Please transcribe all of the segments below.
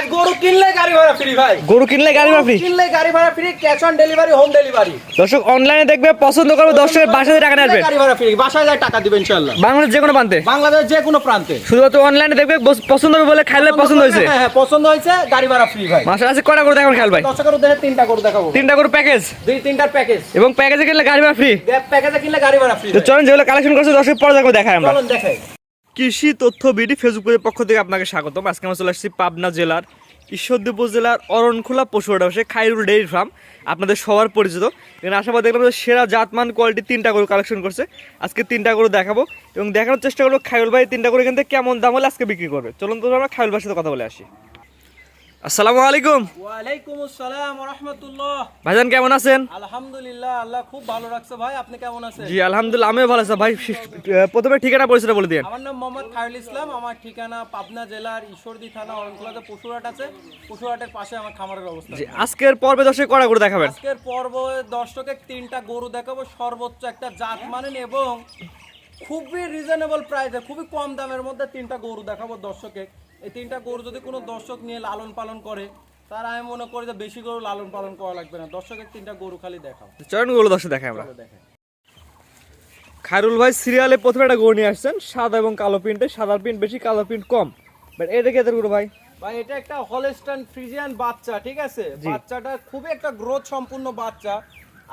আজ গরু কিনলে গাড়ি ভাড়া ফ্রি ভাই। গরু কিনলে গাড়ি ভাড়া ফ্রি কিনলে গাড়ি ভাড়া free cash on delivery home delivery দর্শক অনলাইনে দেখবে পছন্দ করবে দর্শকের বাসা থেকে টাকা গাড়ি ভাড়া ফ্রি বাসায় যায় টাকা দিবে ইনশাআল্লাহ। বাংলাদেশ যে কোনো প্রান্তে। বাংলাদেশ যে কোনো প্রান্তে। শুধুমাত্র অনলাইনে দেখবে পছন্দ হবে বলে খাইলে পছন্দ হয়েছে। হ্যাঁ হ্যাঁ পছন্দ হয়েছে গাড়ি ভাড়া ফ্রি ভাই। আছে কটা করে খেয়াল ভাই? তিনটা গরু দেখাবো। তিনটা করে প্যাকেজ দুই তিনটার প্যাকেজ এবং প্যাকেজে কিনলে গাড়ি ভাড়া ফ্রি প্যাকেজে কিনলে গাড়ি ভাড়া ফ্রি তো চলেন যেগুলো কালেকশন করছে দর্শক পরে দেখো দেখাই আমরা। চলুন দেখাই। কৃষি তথ্য বিডি ফেসবুকের পক্ষ থেকে আপনাকে স্বাগতম। আজকে আমরা চলে আসছি পাবনা জেলার ঈশ্বরদীপুর জেলার অরণখোলা পশু বসে খাইরুল ডেইরি ফার্ম, আপনাদের সবার পরিচিত। এখানে আশাবাদ দেখলাম যে সেরা জাতমান কোয়ালিটি তিনটা গরু কালেকশন করছে। আজকে তিনটা গরু দেখাবো এবং দেখানোর চেষ্টা করব খাইরুল ভাই তিনটা গরু এখান থেকে কেমন দাম হলে আজকে বিক্রি করবে। চলুন তো আমরা খাইরুল ভাইয়ের সাথে কথা বলে আসি। আসসালামু আলাইকুম। ওয়ালাইকুম আসসালাম ওয়া রাহমাতুল্লাহ। ভাইজান কেমন আছেন? আলহামদুলিল্লাহ আল্লাহ খুব ভালো রাখছে ভাই। আপনি কেমন আছেন? জি আলহামদুলিল্লাহ আমিও ভালো আছি। ভাই প্রথমে ঠিকানা পরিচয় বলে দিন আমার নাম মোহাম্মদ খায়রুল ইসলাম। আমার ঠিকানা পাবনা জেলার ঈশ্বরদী থানা অরণখোলাতে পশুহাট আছে। পশুহাটের পাশে আমার খামারের অবস্থান জি আজকের পর্বে দর্শক গরু দেখাবেন? আজকের পর্ব দর্শকের তিনটা গরু দেখাবো। সর্বোচ্চ একটা জাত মানেন এবং খুবই রিজনেবল প্রাইসে খুবই কম দামের মধ্যে তিনটা গরু দেখাবো দর্শকে এই তিনটা গরু যদি কোনো দর্শক নিয়ে লালন পালন করে তার আমি মনে করি যে বেশি গরু লালন পালন করা লাগবে না। দর্শকের তিনটা গরু খালি দেখাও। চরণ গরু দর্শক দেখাই আমরা। দেখাই। খায়রুল ভাই সিরিয়ালে প্রথমে একটা গরু নিয়ে আসছেন সাদা এবং কালো প্রিন্টে। সাদা প্রিন্ট বেশি কালো প্রিন্ট কম। বাট এটা কেদের গরু ভাই? ভাই এটা একটা হলস্টাইন ফ্রিজিয়ান বাচ্চা ঠিক আছে? বাচ্চাটা খুবই একটা গ্রোথ সম্পূর্ণ বাচ্চা।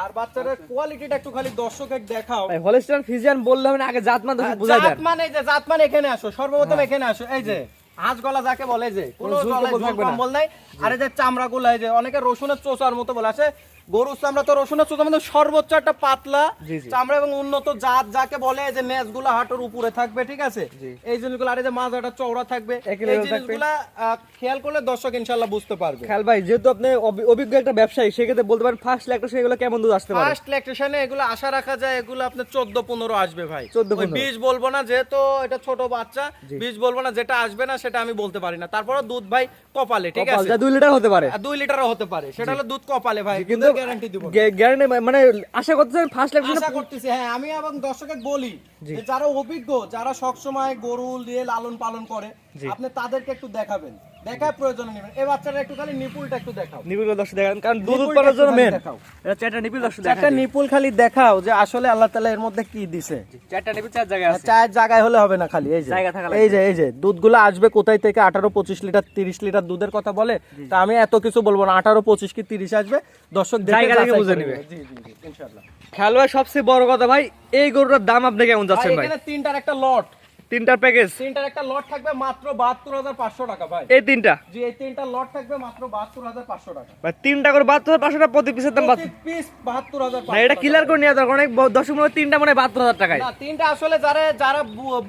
আর বাচ্চাটার কোয়ালিটিটা একটু খালি দর্শকে দেখাও। ভাই হলস্টাইন ফিজিয়ান বললে হবে না আগে জাতমান দর্শক বুঝাই জাত দেন। হ্যাঁ। মানে এই যে জাত মানে এখানে আসো সর্বপ্রথম এখানে আসো এই যে। হাঁস গলা যাকে বলে যে কোনো কম্বল ঝুল থাকবে না। কম্বল নাই। আর এই যে চামড়া গুলা যে অনেকে রসুনের চোচার মতো বলে আছে গরুর চামড়া তো রসুনের চোচার মতো সর্বোচ্চ একটা পাতলা জি, জি। চামড়া এবং উন্নত জাত যাকে বলে যে নেজগুলা হাঁটুর উপরে থাকবে ঠিক আছে? এই জিনিসগুলো আর এই যে মাজাটা চওড়া থাকবে এই level থাকবে। জিনিসগুলা আহ, খেয়াল করলে দর্শক ইনশাল্লাহ বুঝতে পারবে। খেয়াল ভাই যেহেতু আপনি অভিজ্ঞ একটা ব্যবসায়ী সেক্ষেত্রে বলতে পারেন ফার্স্ট কেমন দুধ আসতে পারে? ফার্স্ট ল্যাকটেশনে এগুলো আশা রাখা যায় এগুলো আপনার চোদ্দ পনেরো আসবে ভাই। 14 ওই 15 বীজ বলব না যেহেতু এটা ছোট বাচ্চা বীজ বলব না যেটা আসবে না সেটা আমি বলতে পারি না। তারপরে দুধ ভাই কপালে ঠিক আছে? দুই লিটার হতে পারে। দুই লিটারও হতে পারে। সেটা হলো দুধ কপালে ভাই কিন্তু গ্যারান্টি দিব। গ্যারান্টি মানে আশা করতেছেন ফার্স্ট ল্যাকটা আশা করতেছি হ্যাঁ আমি এবং দর্শকের বলি যে যারা অভিজ্ঞ যারা সবসময় গরু দিয়ে লালন পালন করে আপনি তাদেরকে একটু দেখাবেন। দেখায় প্রয়োজন নেবেন এই বাচ্চাটা একটু খালি নিপুলটা একটু দেখাও। নিবিড় দর্শক দেখান কারণ দুধ উৎপাদনের জন্য মেন এটা চারটা নিবিড় দর্শক একটা দেখান নিপুল খালি দেখাও যে আসলে আল্লাহ তাআলা এর মধ্যে কি দিছে। চারটা নিবিড় চার জায়গায় আছে। চায়ের জায়গায় হলে হবে না খালি এই যে। জায়গা থাকা এই যে এই যে দুধগুলো আসবে কোথায় থেকে? আঠারো পঁচিশ লিটার তিরিশ লিটার দুধের কথা বলে। তা আমি এত কিছু বলব না আঠারো পঁচিশ কি তিরিশ আসবে? দর্শক দেখে জায়গা দেখে বুঝে নিবে। জি জি জি ইনশাআল্লাহ। খেয়াল সবচেয়ে বড় কথা ভাই এই গরুটার দাম আপনি কেমন ভাই যাচ্ছেন ভাই? এখানে তিনটার একটা লট তিনটার প্যাকেজ তিনটার একটা লট থাকবে মাত্র বাহাত্তর হাজার পাঁচশো টাকা ভাই। এই তিনটা? জি এই তিনটা লট থাকবে মাত্র বাহাত্তর হাজার পাঁচশো টাকা। ভাই তিনটা করে বাহাত্তর পাঁচশো টাকা প্রতি পিসের দাম বাহাত্তর পিস বাহাত্তর হাজার না এটা ক্লিয়ার করে নিয়ে দরকার অনেক তিনটা মানে বাহাত্তর হাজার টাকায়। না তিনটা আসলে যারা যারা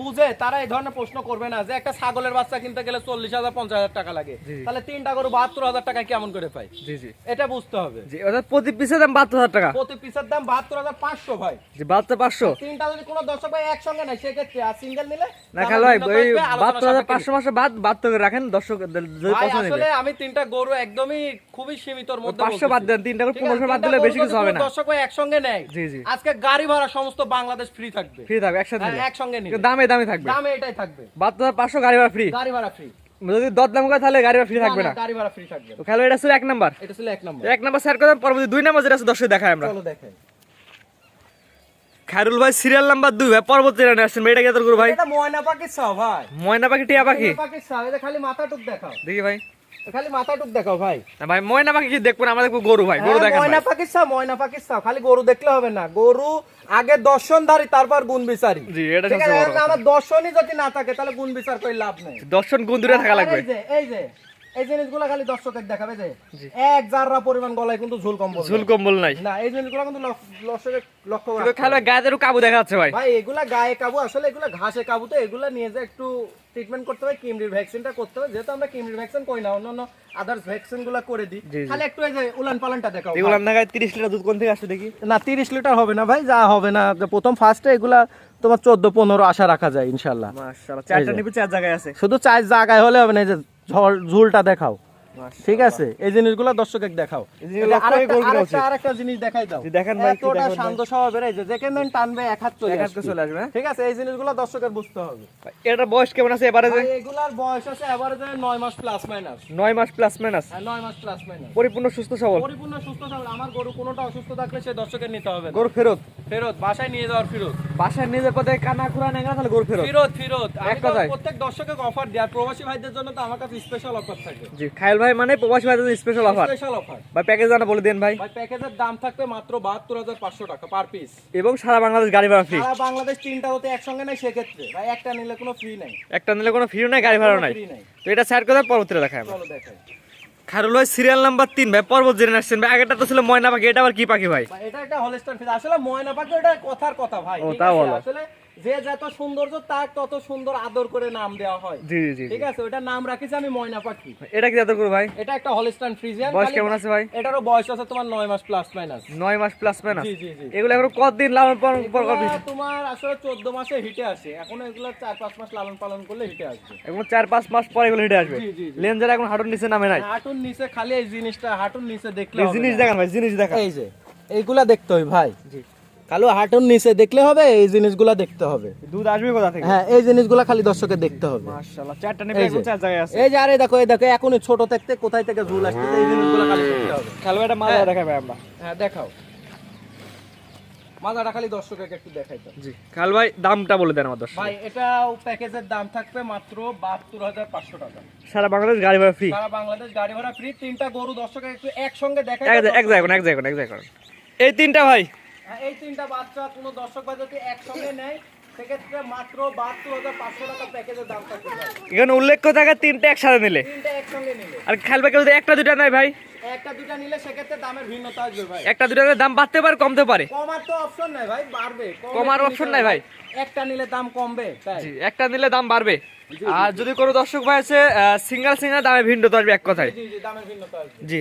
বুঝে তারা এই ধরনের প্রশ্ন করবে না যে একটা ছাগলের বাচ্চা কিনতে গেলে চল্লিশ হাজার পঞ্চাশ হাজার টাকা লাগে। তাহলে তিনটা করে বাহাত্তর হাজার টাকা কেমন করে পাই জি জি। এটা বুঝতে হবে। জি অর্থাৎ প্রতি পিসের দাম বাহাত্তর হাজার টাকা। প্রতি পিসের দাম বাহাত্তর হাজার পাঁচশো ভাই। জি বাহাত্তর পাঁচশো। তিনটা যদি কোনো দর্শক ভাই একসঙ্গে নেয় সেক্ষেত্রে আর সিঙ্গেল নিলে না ওই বাহাত্তর হাজার পাঁচশো মাসে বাদ বাহাত্তর করে রাখেন দর্শক আসলে আমি তিনটা গরু একদমই খুবই সীমিতর মধ্যে পাঁচশো বাদ দেন তিনটা করে পনেরোশো বাদ দিলে বেশি কিছু হবে না। দর্শক একসঙ্গে নেয় জি, জি। আজকে গাড়ি ভাড়া সমস্ত বাংলাদেশ ফ্রি থাকবে। ফ্রি থাকবে একসাথে হ্যাঁ, একসঙ্গে দামে দামে থাকবে। দামে এটাই থাকবে। বাহাত্তর হাজার পাঁচশো গাড়ি ভাড়া ফ্রি গাড়ি ভাড়া ফ্রি যদি দর দাম করে তাহলে গাড়ি ভাড়া ফ্রি থাকবে না গাড়ি ভাড়া ফ্রি থাকবে খেলো এটা ছিল এক নাম্বার। এটা ছিল এক নম্বর। এক নাম্বার স্যার পরবর্তী দুই নাম্বার যেটা আছে দর্শক দেখায় আমরা। চলো দেখেন। খায়রুল ভাই সিরিয়াল নাম্বার দুই ভাই পরবর্তী রানে আসছেন এটা কেতর করব ভাই? ময়না পাখির চাও ভাই। ময়না পাখি টিয়া পাখি? এটা খালি মাথাটুক দেখাও। দেখি ভাই। খালি মাথাটুক দেখাও ভাই। না ভাই ময়না পাখি কি দেখব না? আমরা দেখব গরু ভাই গরু হ্যাঁ, ময়না ময়না খালি গরু দেখলে হবে না। গরু আগে দর্শনধারী তারপর গুণ বিচারি। জি এটা ঠিক সবচেয়ে বড় আমার দর্শনই যদি না থাকে তাহলে গুণ বিচার করে লাভ নেই। দর্শন গুণ দূরে থাকা লাগবে। এই যে এই যে এই জিনিসগুলো খালি দর্শকের দেখাবে যে এক জাররা পরিমাণ গলায় কিন্তু ঝুল কম্বল ঝুল কম্বল নাই। না এই জিনিসগুলো কিন্তু দর্শকের লক্ষ্য খেলো কাবু দেখা যাচ্ছে ভাই। ভাই এগুলা গায়ে কাবু আসলে এগুলা ঘাসে কাবু তো এগুলা নিয়ে যে একটু ট্রিটমেন্ট করতে হবে কিমরির ভ্যাকসিনটা করতে হবে। যেহেতু আমরা কিমরির ভ্যাকসিন করি না অন্যান্য আদার্স ভ্যাকসিনগুলা করে দিই। খালি একটু এই যে উলান পালানটা দেখাও। গায়ে তিরিশ লিটার দুধ কোন থেকে আসছে দেখি? না তিরিশ লিটার হবে না ভাই যা হবে না। প্রথম ফার্স্টে এগুলা তোমার চোদ্দ পনেরো আশা রাখা যায় ইনশাল্লাহ মাশাআল্লাহ চারটা নিপে চার জায়গায় আছে। শুধু চার জায়গায় হলে হবে না এই যে ঝুলটা দেখাও। ঠিক আছে? এই জিনিসগুলো দর্শকে দেখাও। এই জিনিসগুলো লক্ষ্য করে গরু কেনা উচিত। আর একটা জিনিস দেখাই দাও। দেখান ভাই, এতটা? শান্ত স্বভাবের এই যে যেখানে টানবে এক হাত চলে আসবে। চলে আসবে, হ্যাঁ? ঠিক আছে? এই জিনিসগুলো দর্শকের বুঝতে হবে। এটার বয়স কেমন আছে এবারে এগুলার বয়স আছে এভারেজে নয় মাস প্লাস মাইনাস নয় মাস প্লাস মাইনাস হ্যাঁ নয় মাস প্লাস মাইনাস পরিপূর্ণ সুস্থ সবল। পরিপূর্ণ সুস্থ সবল। আমার গরু কোনোটা অসুস্থ থাকলে সে দর্শকের নিতে হবে গরু ফেরত। ফেরত বাসায় নিয়ে যাওয়ার ফেরত। বাসায় পথে কানা খুরা নেঙ্গা তাহলে গরু ফেরত। ফেরত ফেরত। এক কথায়। প্রত্যেক দর্শকের অফার দেয় প্রবাসী ভাইদের জন্য তো আমার কাছে স্পেশাল অফার থাকে। জি খায়ল ভাই মানে প্রবাসী ভাইদের স্পেশাল অফার স্পেশাল অফার ভাই প্যাকেজ জানা বলে দেন ভাই। ভাই প্যাকেজের দাম থাকবে মাত্র বাহাত্তর হাজার পাঁচশো টাকা পার পিস এবং সারা বাংলাদেশ গাড়ি ভাড়া ফ্রি সারা বাংলাদেশ তিনটা হতে একসঙ্গে নেই সেক্ষেত্রে। ভাই একটা নিলে কোনো ফ্রি নাই। একটা নিলে কোনো ফ্রি নাই গাড়ি ভাড়া নাই। তো এটা স্যার কথা পরবর্তীতে দেখায় চলো দেখাই। খারুল ভাই সিরিয়াল নাম্বার তিন ভাই পর্বত জেনে আসছেন ভাই। আগেটা তো ছিল ময়না পাখি এটা আবার কি পাখি ভাই? এটা একটা হলস্টার আসলে ময়না পাখি এটা কথার কথা ভাই ও, তা বলো। আসলে যে যত সৌন্দর্য তার তত সুন্দর আদর করে নাম দেওয়া হয়। জি জি জি ঠিক আছে ওটা নাম রাখিছি আমি ময়না পাখি। এটা কি যাতে করব ভাই? এটা একটা হলস্টাইন ফ্রিজিয়ান বয়স কেমন আছে ভাই? এটারও বয়স আছে তোমার নয় মাস প্লাস মাইনাস নয় মাস প্লাস মাইনাস জি জি জি। এগুলো এখন কতদিন লালন পালন পর করবি তোমার আসলে চোদ্দ মাসে হিটে আসে। এখন এগুলো চার পাঁচ মাস লালন পালন করলে হিটে আসবে। এখন চার পাঁচ মাস পরে এগুলো হেঁটে আসবে। জি, জি, জি। লেনজার এখন হাঁটুর নিচে নামে নাই। হাঁটুর নিচে খালি এই জিনিসটা হাঁটুর নিচে দেখলে জিনিস। দেখান ভাই জিনিস দেখান। এই যে এইগুলা দেখতে হবে ভাই। জি। খালি হাঁটুর নিচে দেখলে হবে এই জিনিসগুলা দেখতে হবে। দুধ আসবে কোথা থেকে? হ্যাঁ এই জিনিসগুলা খালি দর্শকের দেখতে হবে। মাশাআল্লাহ চারটা নেবে এখন চার জায়গায় আছে। এই যে আরে দেখো এই দেখো এখনই ছোট থাকতে কোথায় থেকে ঝুল আসতেছে এই জিনিসগুলো খালি দেখতে হবে। খেলো এটা মালা হ্যাঁ। দেখাবে আমরা। হ্যাঁ দেখাও। মাজাটা খালি দর্শককে একটু দেখাই দাও জি খাল ভাই দামটা বলে দেন আমার দর্শক। ভাই এটা প্যাকেজের দাম থাকবে মাত্র বাহাত্তর হাজার পাঁচশো টাকা। সারা বাংলাদেশ গাড়ি ভাড়া ফ্রি সারা বাংলাদেশ গাড়ি ভাড়া ফ্রি তিনটা গরু দর্শকের একটু একসঙ্গে দেখাই এক এক জায়গায় কোন, এক জায়গায় কোন, এক জায়গায় কোন। এই তিনটা ভাই এই তিনটা বাচ্চা কোনো দর্শক বা যদি একসঙ্গে নেয় সেক্ষেত্রে মাত্র বাহাত্তর হাজার পাঁচশো টাকা প্যাকেজের দাম থাকবে এখানে উল্লেখ থাকে তিনটা একসাথে নিলে। তিনটা একসঙ্গে নিলে। আর খেলবে খেলতে একটা দুটা নাই ভাই? একটা দুটা নিলে সেক্ষেত্রে দামের ভিন্নতা আসবে ভাই। একটা দাম বাড়তে পারে কমতে পারে। কমার তো অপশন নাই ভাই বাড়বে। কমার নিতে নাই ভাই। একটা নিলে দাম কমবে জি একটা নিলে দাম বাড়বে। আর যদি কোনো দর্শক ভাই আছে সিঙ্গেল সিঙ্গেল দামে ভিন্ন তো আসবে এক কথায়। জি ভিন্নতা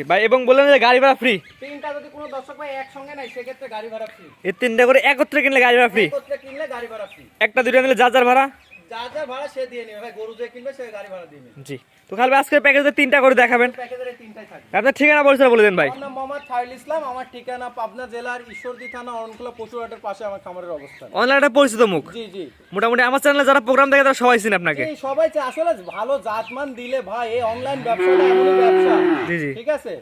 ভাই এবং বললেন যে গাড়ি ভাড়া ফ্রি তিনটা যদি কোনো দর্শক ভাই একসঙ্গে সেক্ষেত্রে গাড়ি ভাড়া ফ্রি এই তিনটা করে একত্রে কিনলে গাড়ি ভাড়া ফ্রি একত্রে কিনলে গাড়ি ভাড়া ফ্রি একটা দুটা নিলে যার যার ভাড়া। যা যা ভাড়া সে দিয়ে নেবে। ভাই গরু যে কিনবে সে গাড়ি ভাড়া দিবে জি। তো খালি আজকে প্যাকেজে তিনটা করে দেখাবেন। প্যাকেজের তিনটাই থাকবে। আপনার ঠিকানা পরিচয় বলে দেন ভাই। আমার নাম মোহাম্মদ ফাইল ইসলাম। আমার ঠিকানা পাবনা জেলার ঈশ্বরদী থানা পশুরহাটের পাশে আমার খামারের অবস্থান। অনলাইনে পরিচিত মুখ। জি জি। মোটামুটি আমার চ্যানেলে যারা প্রোগ্রাম দেখে তারা সবাই চিনে আপনাকে। সবাই আসলে ভালো জাতমান দিলে ভাই এই অনলাইন ব্যবসাটা ব্যবসা। জি জি। ঠিক আছে?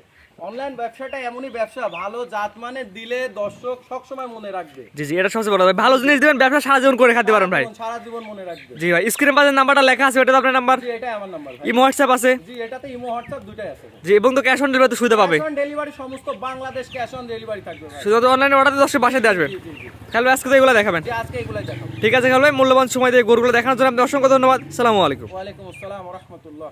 অনলাইন ব্যবসাটা এমনই ব্যবসা ভালো জাতমানের দিলে দর্শক সবসময় মনে রাখবে। জি জি এটা সবচেয়ে বড় ভাই ভালো জিনিস দিবেন ব্যবসা সারা জীবন করে খেতে পারেন ভাই। সারা জীবন মনে রাখবে। জি ভাই স্ক্রিনে পাশে নাম্বারটা লেখা আছে ওটা আপনার নাম্বার জি আমার নাম্বার ভাই। ইমো হোয়াটসঅ্যাপ আছে। জি এটাতে ইমো হোয়াটসঅ্যাপ দুটাই আছে জি এবং তো ক্যাশ অন ডেলিভারি সুবিধা পাবে। ক্যাশ অন ডেলিভারি সমস্ত বাংলাদেশ ক্যাশ অন ডেলিভারি থাকবে ভাই। শুধু অনলাইনে অর্ডার দর্শক বাসায় দিয়ে খেলবে আজকে তো এগুলো দেখাবেন। জি আজকে এগুলাই দেখাবো। ঠিক আছে খেলবে মূল্যবান সময় দিয়ে গরুগুলো দেখানোর জন্য আপনি অসংখ্য ধন্যবাদ। সালামু আলাইকুম। ওয়ালাইকুম আসসালাম রহমতুল্লাহ।